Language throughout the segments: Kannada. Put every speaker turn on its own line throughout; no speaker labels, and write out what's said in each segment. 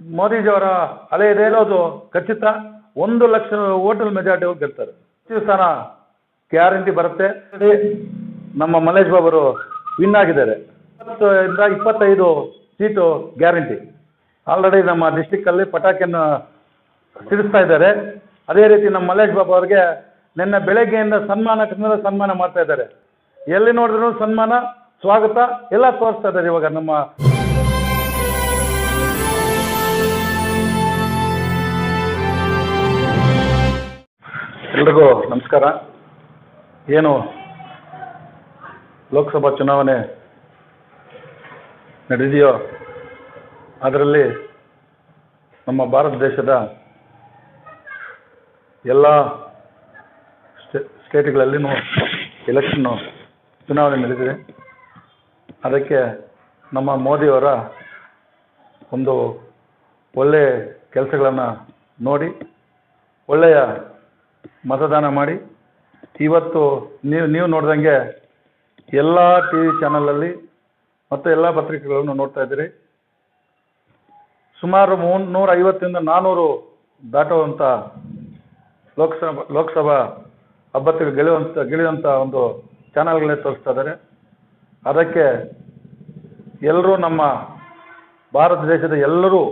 ಮೋದಿಜಿಯವರ ಅಲೆ ಇದೆ ಇರೋದು ಖಚಿತ. ಒಂದು ಲಕ್ಷ ಓಟಲ್ ಮೆಜಾರಿಟಿ ಹೋಗಿ ಗೆಲ್ತಾರೆ. ಸ್ಥಾನ ಗ್ಯಾರಂಟಿ ಬರುತ್ತೆ. ನಮ್ಮ ಮಲ್ಲೇಶ್ ಬಾಬರು ವಿನ್ ಆಗಿದ್ದಾರೆ. ಇಪ್ಪತ್ತರಿಂದ ಇಪ್ಪತ್ತೈದು ಸೀಟು ಗ್ಯಾರಂಟಿ. ಆಲ್ರೆಡಿ ನಮ್ಮ ಡಿಸ್ಟಿಕ್ಕಲ್ಲಿ ಪಟಾಕಿಯನ್ನು ಸಿಡಿಸ್ತಾ ಇದ್ದಾರೆ. ಅದೇ ರೀತಿ ನಮ್ಮ ಮಲ್ಲೇಶ್ ಬಾಬು ಅವರಿಗೆ ನಿನ್ನೆ ಬೆಳಗ್ಗೆಯಿಂದ ಸನ್ಮಾನ ಸನ್ಮಾನ ಮಾಡ್ತಾ ಇದ್ದಾರೆ. ಎಲ್ಲಿ ನೋಡಿದ್ರು ಸನ್ಮಾನ, ಸ್ವಾಗತ ಎಲ್ಲ ತೋರಿಸ್ತಾ ಇದ್ದಾರೆ ಇವಾಗ ನಮ್ಮ ಎಲ್ರಿಗೂ ನಮಸ್ಕಾರ. ಏನು ಲೋಕಸಭಾ ಚುನಾವಣೆ ನಡೆದಿದೆಯೋ ಅದರಲ್ಲಿ ನಮ್ಮ ಭಾರತ ದೇಶದ ಎಲ್ಲ ಸ್ಟೇ, ಸ್ಟೇಟ್ಗಳಲ್ಲಿನೂ ಎಲೆಕ್ಷನ್ನು ಚುನಾವಣೆ ನಡೆದಿದೆ. ಅದಕ್ಕೆ ನಮ್ಮ ಮೋದಿಯವರ ಒಂದು ಒಳ್ಳೆಯ ಕೆಲಸಗಳನ್ನು ನೋಡಿ, ಒಳ್ಳೆಯ ಮತದಾನ ಮಾಡಿ. ಇವತ್ತು ನೀವು ನೀವು ನೋಡ್ದಂಗೆ ಎಲ್ಲ ಟಿ ವಿ ಚಾನಲಲ್ಲಿ ಮತ್ತು ಎಲ್ಲ ಪತ್ರಿಕೆಗಳನ್ನು ನೋಡ್ತಾ ಇದ್ದೀರಿ. ಸುಮಾರು ಮುನ್ನೂರ ಐವತ್ತರಿಂದ ನಾನ್ನೂರು ದಾಟುವಂಥ ಲೋಕಸಭಾ ಲೋಕಸಭಾ ಅಭ್ಯರ್ಥಿಗಳು ಗೆಲ್ಲುವಂಥ ಗೆಳೆಯುವಂಥ ಒಂದು ಚಾನಲ್ಗಳೇ ತೋರಿಸ್ತಾ ಇದ್ದಾರೆ. ಅದಕ್ಕೆ ಎಲ್ಲರೂ ನಮ್ಮ ಭಾರತ ದೇಶದ ಎಲ್ಲರೂ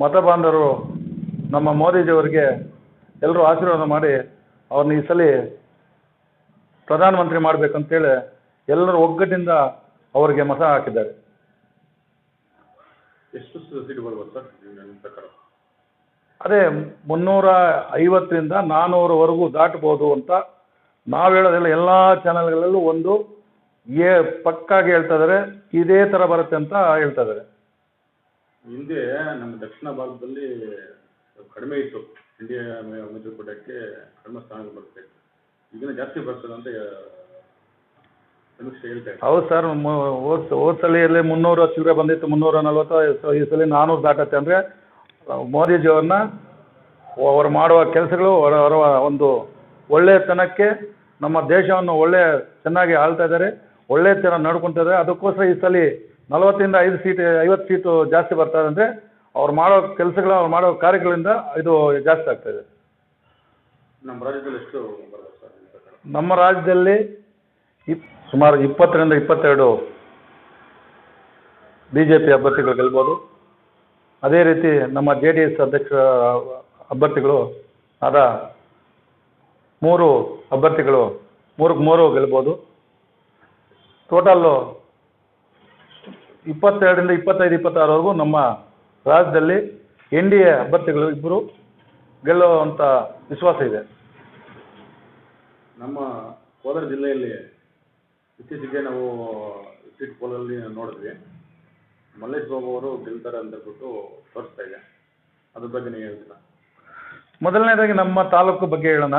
ಮತ ಬಾಂಧವರು ನಮ್ಮ ಮೋದಿಜಿಯವರಿಗೆ ಎಲ್ಲರೂ ಆಶೀರ್ವಾದ ಮಾಡಿ ಅವ್ರನ್ನ ಈ ಸಲ ಪ್ರಧಾನಮಂತ್ರಿ ಮಾಡಬೇಕಂತೇಳಿ ಎಲ್ಲರೂ ಒಗ್ಗಟ್ಟಿನಿಂದ ಅವರಿಗೆ ಮತ ಹಾಕಿದ್ದಾರೆ.
ಎಷ್ಟು ಸೀಟ್ ಬರ್ಬೋದು ಸರ್ ನಿಮ್ಮ ಪ್ರಕಾರ?
ಅದೇ ಮುನ್ನೂರ ಐವತ್ತರಿಂದ ನಾನ್ನೂರವರೆಗೂ ದಾಟಬಹುದು ಅಂತ ನಾವು ಹೇಳೋದಿಲ್ಲ ಎಲ್ಲ ಚಾನೆಲ್ಗಳಲ್ಲೂ ಒಂದು ಏ ಪಕ್ಕಾಗಿ ಹೇಳ್ತಾ ಇದ್ದಾರೆ ಇದೇ ಥರ ಬರುತ್ತೆ ಅಂತ ಹೇಳ್ತಾ ಇದ್ದಾರೆ
ಹಿಂದೆ ನಮ್ಮ ದಕ್ಷಿಣ ಭಾಗದಲ್ಲಿ ಕಡಿಮೆ ಇತ್ತು. ಇಂಡಿಯಾ ಮೈತ್ರಿಕೂಟಕ್ಕೆ ಕಡಿಮೆ ಸ್ಥಾನ ಬರುತ್ತೆ ಈಗಿನ ಜಾಸ್ತಿ ಬರ್ತದೆ ಅಂತ
ಹೌದು ಸರ್ ಹೋದ್ ಹೋದ ಸಲಿಯಲ್ಲಿ ಮುನ್ನೂರು ಚಿಲ್ಲರೆ ಬಂದಿತ್ತು, ಮುನ್ನೂರ ನಲ್ವತ್ತು, ಈ ಸಲ ನಾನ್ನೂರು ದಾಟತ್ತೆ ಅಂದರೆ ಮೋದಿಜಿಯವ್ರನ್ನ ಅವರು ಮಾಡುವ ಕೆಲಸಗಳು ಅವರ ಒಂದು ಒಳ್ಳೆಯತನಕ್ಕೆ ನಮ್ಮ ದೇಶವನ್ನು ಒಳ್ಳೆ ಚೆನ್ನಾಗಿ ಆಳ್ತಾ ಇದ್ದಾರೆ ಒಳ್ಳೆಯ ಥರ ನಡ್ಕೊತಾ ಇದ್ದಾರೆ. ಅದಕ್ಕೋಸ್ಕರ ಈ ಸಲ ನಲವತ್ತರಿಂದ ಐದು ಸೀಟ್, ಐವತ್ತು ಸೀಟು ಜಾಸ್ತಿ ಬರ್ತಾ ಇದೆ ಅಂದರೆ ಅವ್ರು ಮಾಡೋ ಕೆಲಸಗಳು ಅವ್ರು ಮಾಡೋ ಕಾರ್ಯಗಳಿಂದ ಇದು ಜಾಸ್ತಿ ಆಗ್ತಾ ಇದೆ.
ನಮ್ಮ ರಾಜ್ಯದಲ್ಲಿ ಎಷ್ಟು ಬರ್ಬೋದು ಸರ್ ನಿಮ್ಮ ಪ್ರಕಾರ?
ನಮ್ಮ ರಾಜ್ಯದಲ್ಲಿ ಇಪ್ ಸುಮಾರು ಇಪ್ಪತ್ತರಿಂದ ಇಪ್ಪತ್ತೆರಡು ಬಿ ಜೆ ಪಿ ಅಭ್ಯರ್ಥಿಗಳು ಗೆಲ್ಬೋದು. ಅದೇ ರೀತಿ ನಮ್ಮ ಜೆ ಡಿ ಎಸ್ ಅಧ್ಯಕ್ಷ ಅಭ್ಯರ್ಥಿಗಳು ಆದ ಮೂರು ಅಭ್ಯರ್ಥಿಗಳು ಮೂರಕ್ಕೆ ಮೂರು ಗೆಲ್ಬೋದು. ಟೋಟಲ್ಲು ಇಪ್ಪತ್ತೆರಡರಿಂದ ಇಪ್ಪತ್ತೈದು ಇಪ್ಪತ್ತಾರವರೆಗೂ ನಮ್ಮ ರಾಜ್ಯದಲ್ಲಿ ಎನ್ ಡಿ ಎ ಅಭ್ಯರ್ಥಿಗಳು ಇಬ್ಬರು ಗೆಲ್ಲುವಂಥ ವಿಶ್ವಾಸ ಇದೆ.
ನಮ್ಮ ಕೋಲಾರ ಜಿಲ್ಲೆಯಲ್ಲಿ ಇತ್ತೀಚೆಗೆ ನಾವು ಸೀಟ್ ಪೋಲಲ್ಲಿ ನೋಡಿದ್ವಿ. ಮಲ್ಲೇಶ್ ಬಾಬು ಅವರು ಗೆಲ್ತಾರೆ ಅಂತ ಹೇಳ್ಬಿಟ್ಟು ತೋರಿಸ್ತಾ ಇದೆ. ಅದ್ರ ಬಗ್ಗೆ ನೀವು ಹೇಳ್ತೀರಾ?
ಮೊದಲನೇದಾಗಿ ನಮ್ಮ ತಾಲೂಕು ಬಗ್ಗೆ ಹೇಳೋಣ.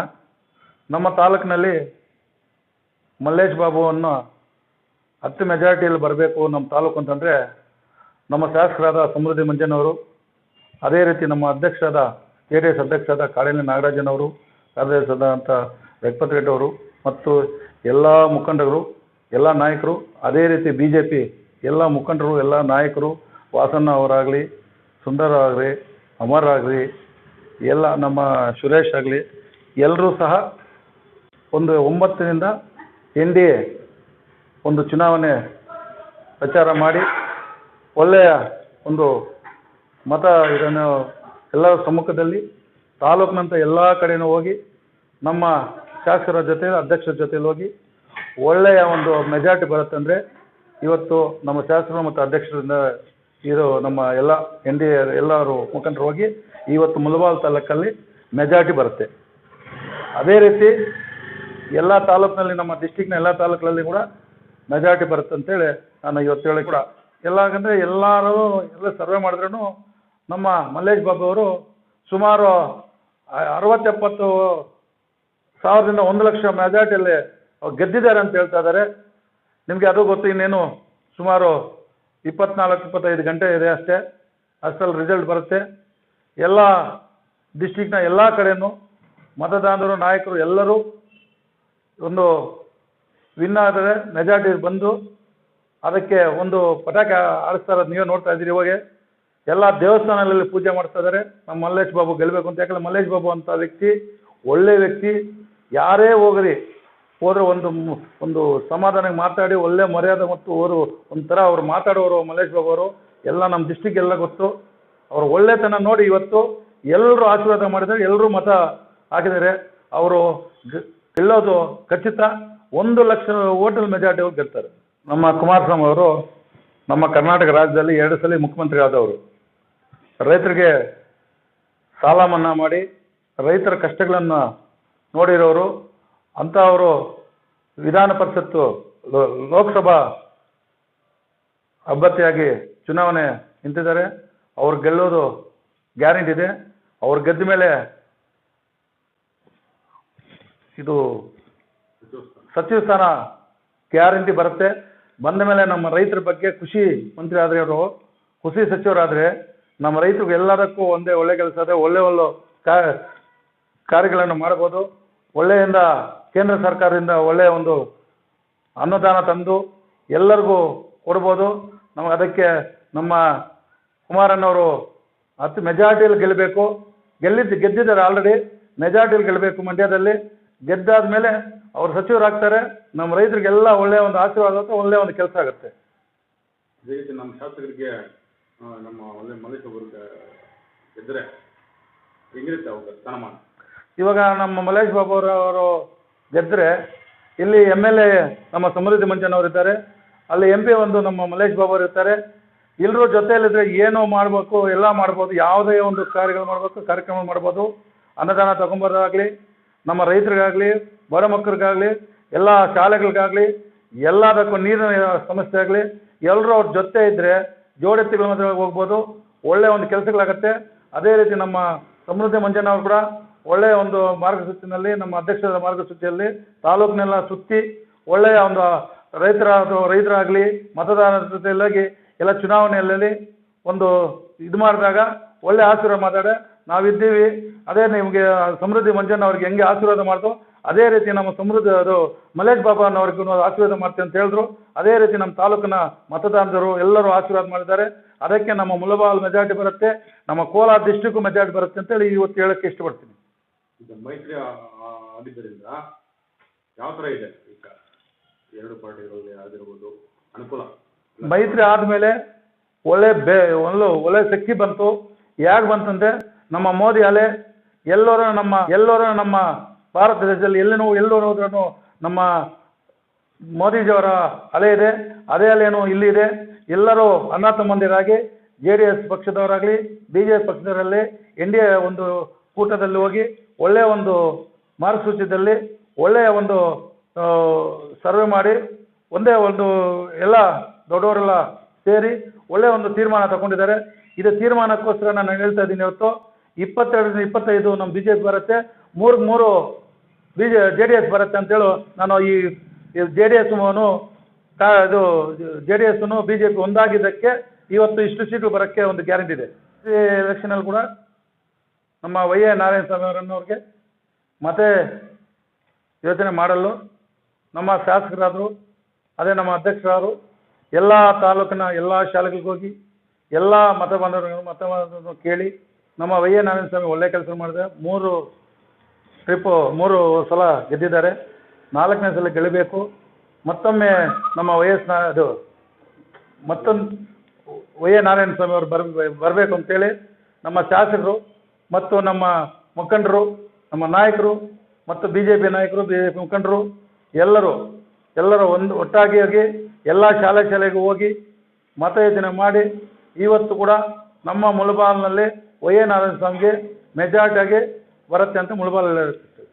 ನಮ್ಮ ತಾಲೂಕಿನಲ್ಲಿ ಮಲ್ಲೇಶ್ ಬಾಬುವನ್ನು ಹತ್ತು ಮೆಜಾರಿಟಿಯಲ್ಲಿ ಬರಬೇಕು ನಮ್ಮ ತಾಲೂಕು ಅಂತಂದರೆ ನಮ್ಮ ಶಾಸಕರಾದ ಸಮೃದ್ಧಿ ಮಂಜನವರು, ಅದೇ ರೀತಿ ನಮ್ಮ ಅಧ್ಯಕ್ಷರಾದ ಜೆ ಡಿ ಎಸ್ ಅಧ್ಯಕ್ಷರಾದ ಕಾಳಿನ ನಾಗರಾಜನವರು ಕಾರ್ಯದರ್ಶಿಯಾದಂಥ ರಘುಪತ್ ರೆಡ್ಡಿ ಅವರು ಮತ್ತು ಎಲ್ಲ ಮುಖಂಡರು, ಎಲ್ಲ ನಾಯಕರು, ಅದೇ ರೀತಿ ಬಿ ಜೆ ಪಿ ಎಲ್ಲ ಮುಖಂಡರು, ಎಲ್ಲ ನಾಯಕರು, ವಾಸಣ್ಣ ಅವರಾಗಲಿ, ಸುಂದರ ಆಗಲಿ, ಅಮರ್ ಆಗಲಿ, ಎಲ್ಲ ನಮ್ಮ ಸುರೇಶ್ ಆಗಲಿ ಎಲ್ಲರೂ ಸಹ ಒಂದು ಒಂಬತ್ತರಿಂದ ಎನ್ ಡಿ ಎ ಒಂದು ಚುನಾವಣೆ ಪ್ರಚಾರ ಮಾಡಿ ಒಳ್ಳೆಯ ಒಂದು ಮತ ಇದನ್ನು ಎಲ್ಲರ ಸಮ್ಮುಖದಲ್ಲಿ ತಾಲೂಕಿನಂತ ಎಲ್ಲ ಕಡೆಯೂ ಹೋಗಿ ನಮ್ಮ ಶಾಸಕರ ಜೊತೆ ಅಧ್ಯಕ್ಷರ ಜೊತೆಲಿ ಹೋಗಿ ಒಳ್ಳೆಯ ಒಂದು ಮೆಜಾರಿಟಿ ಬರುತ್ತಂದರೆ ಇವತ್ತು ನಮ್ಮ ಶಾಸಕರು ಮತ್ತು ಅಧ್ಯಕ್ಷರಿಂದ ಇದು ನಮ್ಮ ಎಲ್ಲ ಎನ್ ಡಿ ಎಲ್ಲರೂ ಮುಖಂಡರು ಹೋಗಿ ಇವತ್ತು ಮುಲಬಾಲ್ ತಾಲೂಕಲ್ಲಿ ಮೆಜಾರಿಟಿ ಬರುತ್ತೆ. ಅದೇ ರೀತಿ ಎಲ್ಲ ತಾಲೂಕಿನಲ್ಲಿ ನಮ್ಮ ಡಿಸ್ಟಿಕ್ನ ಎಲ್ಲ ತಾಲೂಕಲ್ಲಿ ಕೂಡ ಮೆಜಾರಿಟಿ ಬರುತ್ತೆ ಅಂತೇಳಿ ನಾನು ಇವತ್ತು ಹೇಳಿ ಕೂಡ ಎಲ್ಲ ಎಲ್ಲರೂ ಎಲ್ಲ ಸರ್ವೆ ಮಾಡಿದ್ರೂ ನಮ್ಮ ಮಲ್ಲೇಶ್ ಬಾಬು ಅವರು ಸುಮಾರು ಅರವತ್ತೆಪ್ಪತ್ತು ಸಾವಿರದಿಂದ ಒಂದು ಲಕ್ಷ ಮೆಜಾರಿಟಿಯಲ್ಲಿ ಅವ್ರು ಗೆದ್ದಿದ್ದಾರೆ ಅಂತ ಹೇಳ್ತಾ ಇದ್ದಾರೆ. ನಿಮಗೆ ಅದು ಗೊತ್ತು, ಇನ್ನೇನು ಸುಮಾರು ಇಪ್ಪತ್ನಾಲ್ಕು, ಇಪ್ಪತ್ತೈದು ಗಂಟೆ ಇದೆ ಅಷ್ಟೇ. ಅಷ್ಟರಲ್ಲಿ ರಿಸಲ್ಟ್ ಬರುತ್ತೆ. ಎಲ್ಲ ಡಿಸ್ಟಿಕ್ನ ಎಲ್ಲ ಕಡೆಯೂ ಮತದಾರರು ನಾಯಕರು ಎಲ್ಲರೂ ಒಂದು ವಿನ್ ಆದರೆ ಮೆಜಾರಿಟಿ ಬಂದು ಅದಕ್ಕೆ ಒಂದು ಪಟಾಕಿ ಆಡಿಸ್ತಾ ಇರೋದು ನೀವೇ ನೋಡ್ತಾ ಇದ್ದೀರಿ. ಇವಾಗ ಎಲ್ಲ ದೇವಸ್ಥಾನಗಳಲ್ಲಿ ಪೂಜೆ ಮಾಡ್ತಾ ಇದ್ದಾರೆ. ನಮ್ಮ ಮಲ್ಲೇಶ್ ಬಾಬು ಗೆಲ್ಲಬೇಕು ಅಂತ. ಯಾಕಂದ್ರೆ ಮಲ್ಲೇಶ್ ಬಾಬು ಅಂತ ವ್ಯಕ್ತಿ, ಒಳ್ಳೆ ವ್ಯಕ್ತಿ. ಯಾರೇ ಹೋಗ್ರಿ ಹೋದ್ರೆ ಒಂದು ಒಂದು ಸಮಾಧಾನಕ್ಕೆ ಮಾತಾಡಿ, ಒಳ್ಳೆ ಮರ್ಯಾದೆ ಮತ್ತು ಅವರು ಒಂಥರ ಅವ್ರು ಮಾತಾಡೋರು ಮಲ್ಲೇಶ್ ಬಾಬು ಅವರು. ಎಲ್ಲ ನಮ್ಮ ಡಿಸ್ಟಿಕ್ ಎಲ್ಲ ಗೊತ್ತು. ಅವ್ರ ಒಳ್ಳೆತನ ನೋಡಿ ಇವತ್ತು ಎಲ್ಲರೂ ಆಶೀರ್ವಾದ ಮಾಡಿದರೆ ಎಲ್ಲರೂ ಮತ ಹಾಕಿದ್ದಾರೆ. ಅವರು ಗೆಲ್ಲೋದು ಖಚಿತ. ಒಂದು ಲಕ್ಷ ಓಟಲ್ ಮೆಜಾರಿಟಿ ಹೋಗಿ ಗೆಲ್ತಾರೆ. ನಮ್ಮ ಕುಮಾರಸ್ವಾಮಿ ಅವರು ನಮ್ಮ ಕರ್ನಾಟಕ ರಾಜ್ಯದಲ್ಲಿ ಎರಡು ಸಲ ಮುಖ್ಯಮಂತ್ರಿ ಆದವರು. ರೈತರಿಗೆ ಸಾಲ ಮನ್ನಾ ಮಾಡಿ ರೈತರ ಕಷ್ಟಗಳನ್ನು ನೋಡಿರೋರು ಅಂಥವರು ವಿಧಾನ ಪರಿಷತ್ತು ಲೋಕಸಭಾ ಅಭ್ಯರ್ಥಿಯಾಗಿ ಚುನಾವಣೆ ನಿಂತಿದ್ದಾರೆ. ಅವ್ರು ಗೆಲ್ಲೋದು ಗ್ಯಾರಂಟಿ ಇದೆ. ಅವ್ರು ಗೆದ್ದ ಮೇಲೆ ಇದು
ಸಚಿವ ಸ್ಥಾನ
ಗ್ಯಾರಂಟಿ ಬರುತ್ತೆ. ಬಂದ ಮೇಲೆ ನಮ್ಮ ರೈತರ ಬಗ್ಗೆ ಖುಷಿ ಮಂತ್ರಿ ಆದರೆ ಅವರು ಖುಷಿ ಸಚಿವರಾದರೆ ನಮ್ಮ ರೈತರಿಗೆ ಎಲ್ಲದಕ್ಕೂ ಒಂದೇ ಒಳ್ಳೆ ಕೆಲಸ ಇದೆ ಒಳ್ಳೆ ಒಳ್ಳೆ ಕಾರ್ಯಗಳನ್ನು ಮಾಡ್ಬೋದು. ಒಳ್ಳೆಯಿಂದ ಕೇಂದ್ರ ಸರ್ಕಾರದಿಂದ ಒಳ್ಳೆಯ ಒಂದು ಅನುದಾನ ತಂದು ಎಲ್ಲರಿಗೂ ಕೊಡ್ಬೋದು. ನಮಗೆ ಅದಕ್ಕೆ ನಮ್ಮ ಕುಮಾರಣ್ಣವರು ಅತಿ ಮೆಜಾರಿಟಿಯಲ್ಲಿ ಗೆಲ್ಲಬೇಕು. ಗೆಲ್ಲಿದ್ದು, ಗೆದ್ದಿದ್ದಾರೆ ಆಲ್ರೆಡಿ. ಮೆಜಾರಿಟಿಯಲ್ಲಿ ಗೆಲ್ಲಬೇಕು ಮಂಡ್ಯದಲ್ಲಿ. ಗೆದ್ದಾದ ಮೇಲೆ ಅವರು ಸಚಿವರಾಗ್ತಾರೆ ನಮ್ಮ ರೈತರಿಗೆಲ್ಲ ಒಳ್ಳೆಯ ಒಂದು ಆಶೀರ್ವಾದ ಅಂತ ಒಳ್ಳೆಯ ಒಂದು ಕೆಲಸ ಆಗುತ್ತೆ.
ಅದೇ ರೀತಿ ನಮ್ಮ ಶಾಸಕರಿಗೆ ನಮ್ಮ ಒಳ್ಳೆ ಮಲ್ಲೇಶ್ ಇದ್ರೆ ಗೆದ್ದರೆ ಹೆಂಗಿರುತ್ತೆ ಅವ್ರ ಸ್ಥಾನಮಾನ.
ಇವಾಗ ನಮ್ಮ ಮಲೇಶ್ ಬಾಬು ಅವರು ಗೆದ್ದರೆ ಇಲ್ಲಿ ಎಂ ಎಲ್ ಎ ನಮ್ಮ ಸಮೃದ್ಧಿ ಮಂಜನವರು ಇದ್ದಾರೆ. ಅಲ್ಲಿ ಎಂ ಪಿ ಒಂದು ನಮ್ಮ ಮಲೇಶ್ ಬಾಬು ಅವರು ಇರ್ತಾರೆ. ಎಲ್ಲರೂ ಜೊತೆಯಲ್ಲಿದ್ದರೆ ಏನೋ ಮಾಡಬೇಕು ಎಲ್ಲ ಮಾಡ್ಬೋದು ಯಾವುದೇ ಒಂದು ಕಾರ್ಯಗಳು ಮಾಡಬೇಕು ಕಾರ್ಯಕ್ರಮ ಮಾಡ್ಬೋದು ಅನ್ನದಾನ ತಗೊಂಬರೋದಾಗಲಿ. ನಮ್ಮ ರೈತರಿಗಾಗಲಿ, ಬಡ ಮಕ್ಕಳಿಗಾಗಲಿ ಎಲ್ಲ ಶಾಲೆಗಳಿಗಾಗಲಿ, ಎಲ್ಲದಕ್ಕೂ ನೀರಿನ ಸಮಸ್ಯೆ ಆಗಲಿ ಎಲ್ಲರೂ ಅವ್ರ ಜೊತೆ ಇದ್ದರೆ ಜೋಡೆತ್ತಿಗಳ ಮಧ್ಯ ಹೋಗ್ಬೋದು ಒಳ್ಳೆಯ ಒಂದು ಕೆಲಸಗಳಾಗತ್ತೆ. ಅದೇ ರೀತಿ ನಮ್ಮ ಸಮೃದ್ಧಿ ಮಂಜಣ್ಣ ಅವರು ಕೂಡ ಒಳ್ಳೆಯ ಒಂದು ಮಾರ್ಗಸೂಚಿನಲ್ಲಿ, ನಮ್ಮ ಅಧ್ಯಕ್ಷರ ಮಾರ್ಗಸೂಚಿಯಲ್ಲಿ ತಾಲೂಕಿನೆಲ್ಲ ಸುತ್ತಿ ಒಳ್ಳೆಯ ಒಂದು ರೈತರ ಅಥವಾ ರೈತರಾಗಲಿ, ಮತದಾರರ ಜೊತೆಯಲ್ಲಾಗಿ ಎಲ್ಲ ಚುನಾವಣೆಯಲ್ಲಿ ಒಂದು ಇದು ಮಾಡಿದಾಗ ಒಳ್ಳೆ ಆಶೀರ್ವಾದ ಮಾತಾಡೆ. ನಾವಿದ್ದೀವಿ. ಅದೇ ನಿಮಗೆ ಸಮೃದ್ಧಿ ಮಂಜಣ್ಣ ಅವ್ರಿಗೆ ಹೆಂಗೆ ಆಶೀರ್ವಾದ ಮಾಡ್ತೋ ಅದೇ ರೀತಿ ನಮ್ಮ ಸಮೃದ್ಧಿ ಅದು ಮಲೇಶ್ ಬಾಬಾ ಅನ್ನೋರ್ಗೂ ಆಶೀರ್ವಾದ ಮಾಡ್ತೀವಿ ಅಂತ ಹೇಳಿದ್ರು. ಅದೇ ರೀತಿ ನಮ್ಮ ತಾಲೂಕಿನ ಮತದಾರರು ಎಲ್ಲರೂ ಆಶೀರ್ವಾದ ಮಾಡಿದ್ದಾರೆ. ಅದಕ್ಕೆ ನಮ್ಮ ಮುಲಬಾಲ್ ಮೆಜಾರಿಟಿ ಬರುತ್ತೆ. ನಮ್ಮ ಕೋಲಾರ ಡಿಸ್ಟಿಕ್ ಮೆಜಾರಿಟಿ ಬರುತ್ತೆ ಅಂತೇಳಿ ಇವತ್ತು ಹೇಳಕ್ಕೆ ಇಷ್ಟಪಡ್ತೀನಿ.
ಮೈತ್ರಿ ಆಗಿದ್ದರಿಂದ ಯಾವ ಥರ ಇದೆ? ಈಗ ಎರಡು ಪಾರ್ಟಿಗಳಲ್ಲಿ ಆಗಿರ್ಬೋದು ಅನುಕೂಲ?
ಮೈತ್ರಿ ಆದಮೇಲೆ ಒಳ್ಳೆ ಬೆ ಒಂದು ಒಳ್ಳೆ ಶಕ್ತಿ ಬಂತು. ಯಾಕೆ ಬಂತಂದ್ರೆ ನಮ್ಮ ಮೋದಿ ಅಲೆ ಎಲ್ಲರೂ ನಮ್ಮ ಎಲ್ಲರೂ ನಮ್ಮ ಭಾರತ ದೇಶದಲ್ಲಿ ಎಲ್ಲಿನೂ ಎಲ್ಲರೂ ಹೋದ್ರೂ ನಮ್ಮ ಮೋದಿಜಿಯವರ ಅಲೆ ಇದೆ. ಅದೇ ಅಲೆನೂ ಇಲ್ಲಿದೆ ಎಲ್ಲರೂ ಅನಾಥ ಮಂದಿರಾಗಿ ಜೆ ಡಿ ಎಸ್ ಪಕ್ಷದವರಾಗಲಿ, ಬಿ ಜೆ ಎಸ್ ಪಕ್ಷದವರಲ್ಲಿ ಎನ್ ಡಿ ಎ ಒಂದು ಕೂಟದಲ್ಲಿ ಹೋಗಿ ಒಳ್ಳೆಯ ಒಂದು ಮಾರ್ಗಸೂಚಿದಲ್ಲಿ ಒಳ್ಳೆಯ ಒಂದು ಸರ್ವೆ ಮಾಡಿ, ಒಂದೇ ಒಂದು ಎಲ್ಲ ದೊಡ್ಡವರೆಲ್ಲ ಸೇರಿ ಒಳ್ಳೆಯ ಒಂದು ತೀರ್ಮಾನ ತಗೊಂಡಿದ್ದಾರೆ. ಇದು ತೀರ್ಮಾನಕ್ಕೋಸ್ಕರ ನಾನು ಹೇಳ್ತಾ ಇದ್ದೀನಿ ಇವತ್ತು, ಇಪ್ಪತ್ತೆರಡರಿಂದ ಇಪ್ಪತ್ತೈದು ನಮ್ಮ ಬಿ ಜೆ ಪಿ ಬರುತ್ತೆ, ಮೂರು ಮೂರು B J J D S ಬರುತ್ತೆ ಅಂತೇಳು ನಾನು ಈ ಜೆ ಡಿ ಎಸ್ನು ಕಾ, ಇದು ಜೆ ಡಿ ಎಸ್ನು ಬಿ ಜೆ ಪಿ ಒಂದಾಗಿದ್ದಕ್ಕೆ ಇವತ್ತು ಇಷ್ಟು ಸೀಟು ಬರೋಕ್ಕೆ ಒಂದು ಗ್ಯಾರಂಟಿ ಇದೆ. ಈ ಎಲೆಕ್ಷನಲ್ಲಿ ಕೂಡ ನಮ್ಮ ವೈ ಎ ನಾರಾಯಣ ಸ್ವಾಮಿ ಅವರನ್ನವ್ರಿಗೆ ಮತ್ತೆ ಯೋಚನೆ ಮಾಡಲು ನಮ್ಮ ಶಾಸಕರಾದರು, ಅದೇ ನಮ್ಮ ಅಧ್ಯಕ್ಷರಾದರು, ಎಲ್ಲ ತಾಲೂಕಿನ ಎಲ್ಲ ಶಾಲೆಗಳಿಗೆ ಹೋಗಿ ಎಲ್ಲ ಮತ ಬಾಂಧವರು ಮತ ಬಂದವ್ರನ್ನು ಕೇಳಿ, ನಮ್ಮ ವೈ ಎ ನಾರಾಯಣ ಸ್ವಾಮಿ ಒಳ್ಳೆ ಕೆಲಸ ಮಾಡಿದೆ ಮೂರು ಟ್ರಿಪ್ಪು ಮೂರು ಸಲ ಗೆದ್ದಿದ್ದಾರೆ. ನಾಲ್ಕನೇ ಸಲ ಗೆಲ್ಲಬೇಕು. ಮತ್ತೊಮ್ಮೆ ನಮ್ಮ ವಯಸ್ಸಿನ ಅದು ಮತ್ತೊಂದು ವೈ ಎ ನಾರಾಯಣ ಸ್ವಾಮಿ ಅವರು ಬರ್, ಬರಬೇಕು ಅಂತೇಳಿ ನಮ್ಮ ಶಾಸಕರು ಮತ್ತು ನಮ್ಮ ಮುಖಂಡರು, ನಮ್ಮ ನಾಯಕರು ಮತ್ತು ಬಿ ಜೆ ಪಿ ನಾಯಕರು ಬಿ ಜೆ ಪಿ ಮುಖಂಡರು ಎಲ್ಲರೂ ಎಲ್ಲರೂ ಒಂದು ಒಟ್ಟಾಗಿ ಹೋಗಿ ಎಲ್ಲ ಶಾಲೆ ಶಾಲೆಗೂ ಹೋಗಿ ಮತಯೋಜನೆ ಮಾಡಿ ಇವತ್ತು ಕೂಡ ನಮ್ಮ ಮುಳಬಾಲ್ನಲ್ಲಿ ವೈ ಎ ನಾರಾಯಣ ಸ್ವಾಮಿಗೆ ಮೆಜಾರಿಟಿಯಾಗಿ ಬರುತ್ತೆ ಅಂತ ಮುಳಬಾಲಲ್ಲಿ ಹೇಳ್ತೀನಿ